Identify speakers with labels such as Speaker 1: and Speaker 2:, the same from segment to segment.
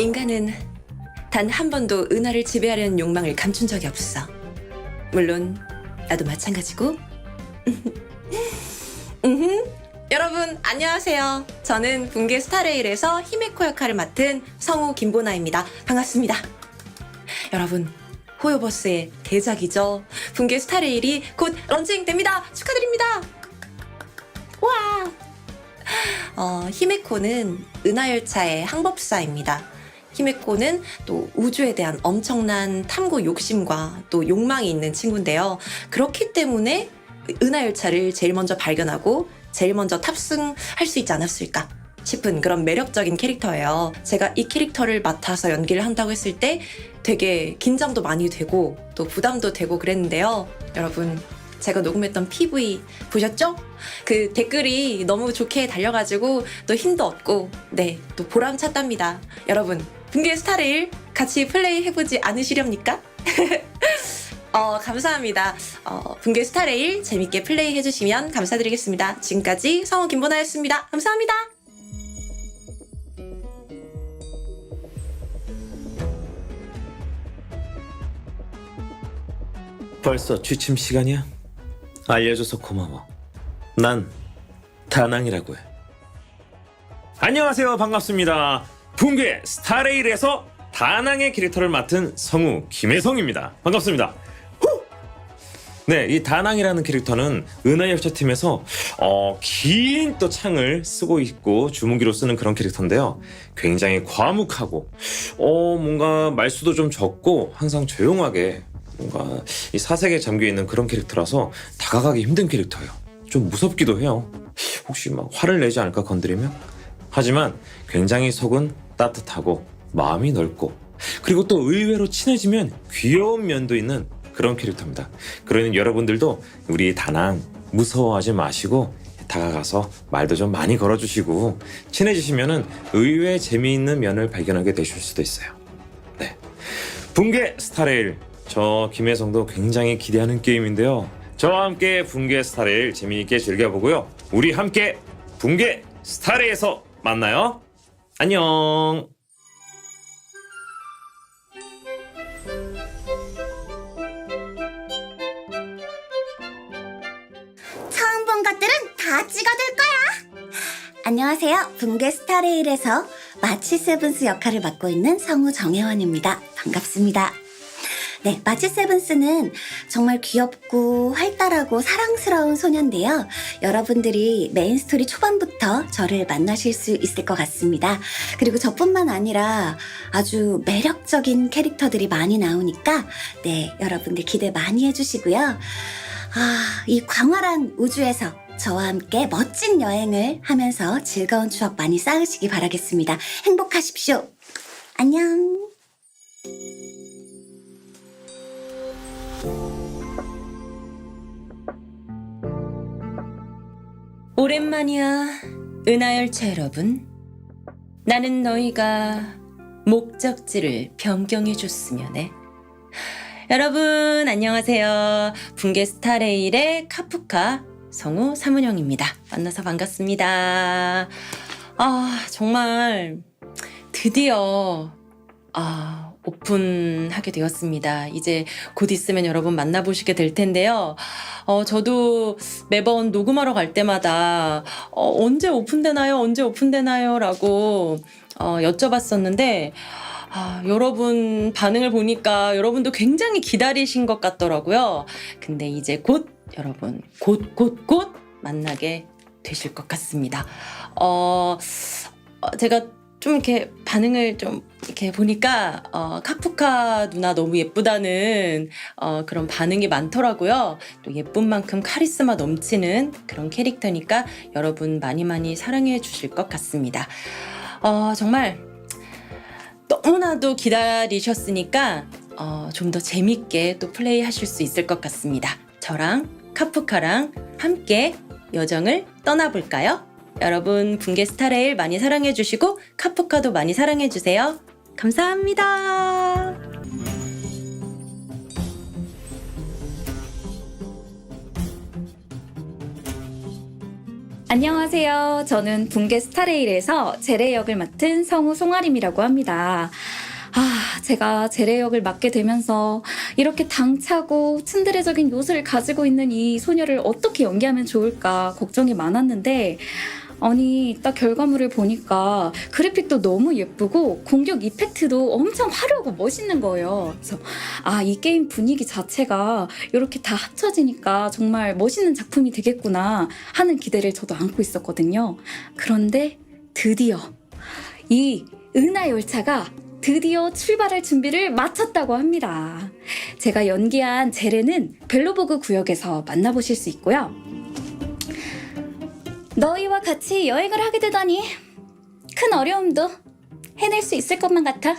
Speaker 1: 인간은 단 한 번도 은하를 지배하려는 욕망을 감춘 적이 없어. 물론 나도 마찬가지고. 음흠. 여러분 안녕하세요. 저는 붕괴 스타레일에서 히메코 역할을 맡은 성우 김보나입니다. 반갑습니다. 여러분 호요버스의 대작이죠. 붕괴 스타레일이 곧 런칭됩니다. 축하드립니다. 와. 어, 히메코는 은하열차의 항법사입니다. 히메코는 또 우주에 대한 엄청난 탐구 욕심과 또 욕망이 있는 친구인데요. 그렇기 때문에 은하열차를 제일 먼저 발견하고 제일 먼저 탑승할 수 있지 않았을까 싶은 그런 매력적인 캐릭터예요. 제가 이 캐릭터를 맡아서 연기를 한다고 했을 때 되게 긴장도 많이 되고 또 부담도 되고 그랬는데요. 여러분, 제가 녹음했던 PV 보셨죠? 그 댓글이 너무 좋게 달려가지고 또 힘도 얻고 네, 또 보람 찼답니다. 여러분, 붕괴 스타레일 같이 플레이 해보지 않으시렵니까? 어, 감사합니다. 어, 붕괴 스타레일 재밌게 플레이 해주시면 감사드리겠습니다. 지금까지 성우 김보나였습니다. 감사합니다.
Speaker 2: 벌써 취침 시간이야? 알려줘서 고마워. 난 다낭이라고 해. 안녕하세요. 반갑습니다. 붕괴 스타레일에서 다낭의 캐릭터를 맡은 성우 김혜성입니다. 반갑습니다. 후! 네, 이 다낭이라는 캐릭터는 은하열차 팀에서 어, 긴 또 창을 쓰고 있고 주무기로 쓰는 그런 캐릭터인데요. 굉장히 과묵하고 어, 뭔가 말수도 좀 적고 항상 조용하게 뭔가 이 사색에 잠겨 있는 그런 캐릭터라서 다가가기 힘든 캐릭터예요. 좀 무섭기도 해요. 혹시 막 화를 내지 않을까 건드리면? 하지만 굉장히 속은 따뜻하고 마음이 넓고 그리고 또 의외로 친해지면 귀여운 면도 있는 그런 캐릭터입니다. 그러니 여러분들도 우리 다낭 무서워하지 마시고 다가가서 말도 좀 많이 걸어주시고 친해지시면은 의외 재미있는 면을 발견하게 되실 수도 있어요. 네. 붕괴 스타레일 저 김혜성도 굉장히 기대하는 게임인데요. 저와 함께 붕괴 스타레일 재미있게 즐겨보고요. 우리 함께 붕괴 스타레일에서 만나요. 안녕.
Speaker 3: 처음 본 것들은 다 찍어둘 거야. 안녕하세요. 붕괴 스타레일에서 마치 세븐스 역할을 맡고 있는 성우 정혜원입니다. 반갑습니다. 네, 마치 세븐스는 정말 귀엽고 활달하고 사랑스러운 소녀인데요. 여러분들이 메인 스토리 초반부터 저를 만나실 수 있을 것 같습니다. 그리고 저뿐만 아니라 아주 매력적인 캐릭터들이 많이 나오니까 네, 여러분들 기대 많이 해주시고요. 아, 이 광활한 우주에서 저와 함께 멋진 여행을 하면서 즐거운 추억 많이 쌓으시기 바라겠습니다. 행복하십시오. 안녕.
Speaker 1: 오랜만이야, 은하열차 여러분. 나는 너희가 목적지를 변경해줬으면 해. 여러분, 안녕하세요. 붕괴 스타레일의 카프카 성우 사문영입니다. 만나서 반갑습니다. 아, 정말 드디어 아, 오픈하게 되었습니다. 이제 곧 있으면 여러분 만나보시게 될 텐데요. 어, 저도 매번 녹음하러 갈 때마다 어, 언제 오픈되나요? 언제 오픈되나요? 라고 어, 여쭤봤었는데 아, 여러분 반응을 보니까 여러분도 굉장히 기다리신 것 같더라고요. 근데 이제 곧 여러분 곧 곧 곧 만나게 되실 것 같습니다. 어, 어, 제가 좀 이렇게 반응을 좀 이렇게 보니까 어, 카프카 누나 너무 예쁘다는 어, 그런 반응이 많더라고요. 또 예쁜 만큼 카리스마 넘치는 그런 캐릭터니까 여러분 많이 많이 사랑해 주실 것 같습니다. 어, 정말 너무나도 기다리셨으니까 어, 좀 더 재밌게 또 플레이 하실 수 있을 것 같습니다. 저랑 카프카랑 함께 여정을 떠나볼까요? 여러분 붕괴 스타레일 많이 사랑해 주시고 카프카도 많이 사랑해 주세요. 감사합니다.
Speaker 4: 안녕하세요. 저는 붕괴 스타레일에서 제레 역을 맡은 성우 송아림이라고 합니다. 아, 제가 제레 역을 맡게 되면서 이렇게 당차고 츤드레적인 요소를 가지고 있는 이 소녀를 어떻게 연기하면 좋을까 걱정이 많았는데 아니 딱 결과물을 보니까 그래픽도 너무 예쁘고 공격 이펙트도 엄청 화려하고 멋있는 거예요. 그래서 아 이 게임 분위기 자체가 이렇게 다 합쳐지니까 정말 멋있는 작품이 되겠구나 하는 기대를 저도 안고 있었거든요. 그런데 드디어 이 은하 열차가 드디어 출발할 준비를 마쳤다고 합니다. 제가 연기한 제레는 벨로보그 구역에서 만나보실 수 있고요. 너희와 같이 여행을 하게 되다니 큰 어려움도 해낼 수 있을 것만 같아.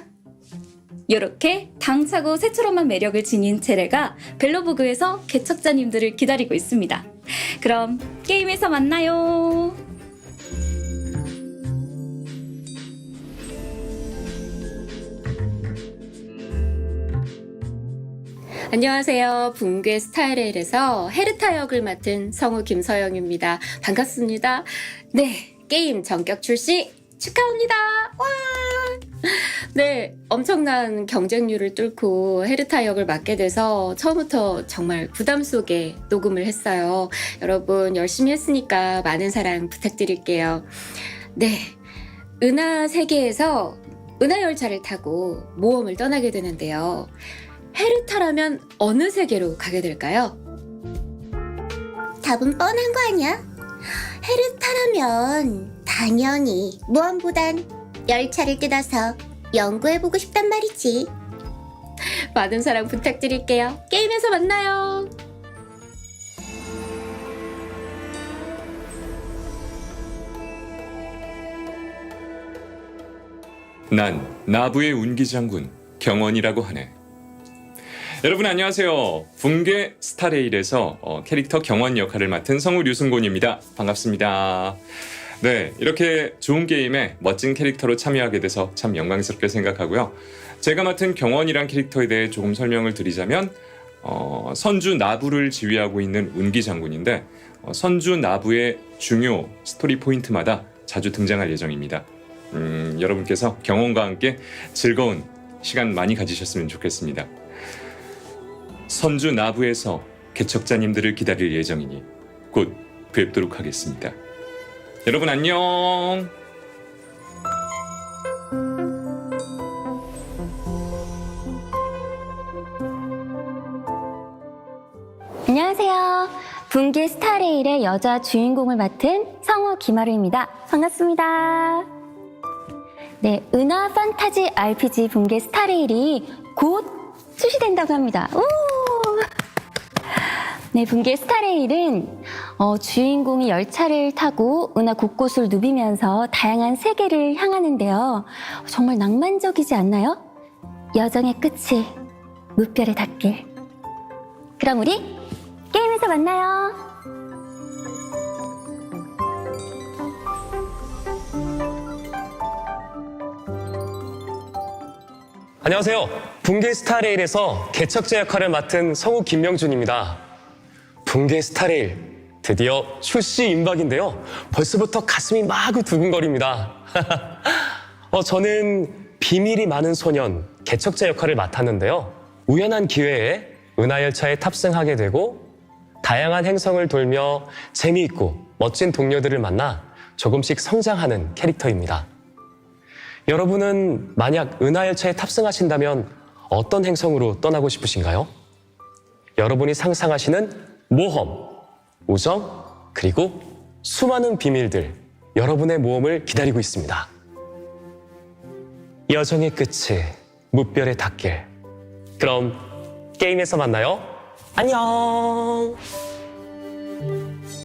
Speaker 4: 이렇게 당차고 새초롬한 매력을 지닌 제레가 벨로보그에서 개척자님들을 기다리고 있습니다. 그럼 게임에서 만나요.
Speaker 5: 안녕하세요. 붕괴 스타일에서 헤르타 역을 맡은 성우 김서영입니다. 반갑습니다. 네, 게임 전격 출시 축하합니다. 와! 네, 엄청난 경쟁률을 뚫고 헤르타 역을 맡게 돼서 처음부터 정말 부담 속에 녹음을 했어요. 여러분 열심히 했으니까 많은 사랑 부탁드릴게요. 네, 은하 세계에서 은하 열차를 타고 모험을 떠나게 되는데요. 헤르타라면 어느 세계로 가게 될까요?
Speaker 6: 답은 뻔한 거 아니야? 헤르타라면 당연히 무언보단 열차를 뜯어서 연구해보고 싶단 말이지.
Speaker 5: 많은 사랑 부탁드릴게요. 게임에서 만나요.
Speaker 7: 난 나부의 운기 장군 경원이라고 하네. 여러분 안녕하세요. 붕괴 스타레일에서 어, 캐릭터 경원 역할을 맡은 성우 류승곤입니다. 반갑습니다. 네, 이렇게 좋은 게임에 멋진 캐릭터로 참여하게 돼서 참 영광스럽게 생각하고요. 제가 맡은 경원이란 캐릭터에 대해 조금 설명을 드리자면 어, 선주 나부를 지휘하고 있는 운기 장군인데 어, 선주 나부의 중요 스토리 포인트마다 자주 등장할 예정입니다. 음, 여러분께서 경험과 함께 즐거운 시간 많이 가지셨으면 좋겠습니다. 선주 나부에서 개척자님들을 기다릴 예정이니 곧 뵙도록 하겠습니다. 여러분 안녕!
Speaker 8: 안녕하세요. 분기 스타레일의 여자 주인공을 맡은 성우 김하루입니다. 반갑습니다. 네, 은하 판타지 RPG 분기 스타레일이 곧 출시된다고 합니다. 우! 네, 분기 스타레일은 어, 주인공이 열차를 타고 은하 곳곳을 누비면서 다양한 세계를 향하는데요. 정말 낭만적이지 않나요? 여정의 끝이 무별에 닿길. 그럼 우리 게임에서 만나요.
Speaker 9: 안녕하세요. 붕괴 스타레일에서 개척자 역할을 맡은 성우 김명준입니다. 붕괴 스타레일 드디어 출시 임박인데요. 벌써부터 가슴이 마구 두근거립니다. 어, 저는 비밀이 많은 소년 개척자 역할을 맡았는데요. 우연한 기회에 은하열차에 탑승하게 되고 다양한 행성을 돌며 재미있고 멋진 동료들을 만나 조금씩 성장하는 캐릭터입니다. 여러분은 만약 은하열차에 탑승하신다면 어떤 행성으로 떠나고 싶으신가요? 여러분이 상상하시는 모험, 우정, 그리고 수많은 비밀들, 여러분의 모험을 기다리고 있습니다. 여정의 끝이 무별에 닿길. 그럼 게임에서 만나요. 안녕!